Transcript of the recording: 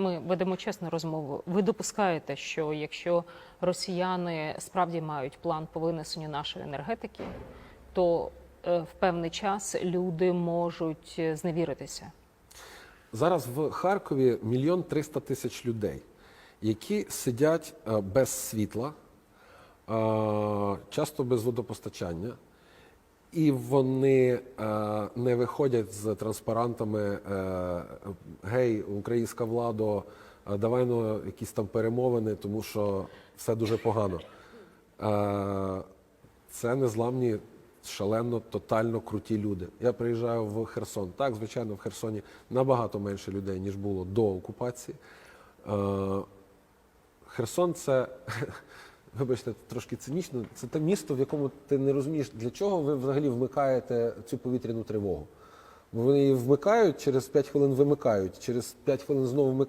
ми ведемо чесну розмову. Ви допускаєте, що якщо росіяни справді мають план по винесенню нашої енергетики, то е, в певний час люди можуть е, зневіритися. Зараз в Харкові мільйон триста тисяч людей, які сидять е, без світла, часто без водопостачання, і вони е, не виходять з транспарантами е, Гей, українська влада, е, давай ну, якісь там перемовини, тому що все дуже погано. Е, Це незламні, шалено, тотально круті люди. Я приїжджаю в Херсон. Так, звичайно, в Херсоні набагато менше людей, ніж було до окупації. Е, Херсон це, вибачте, трошки цинічно, це те місто, в якому ти не розумієш, для чого ви взагалі вмикаєте цю повітряну тривогу. Бо вони її вмикають, через 5 хвилин вимикають, через 5 хвилин знову вмикають.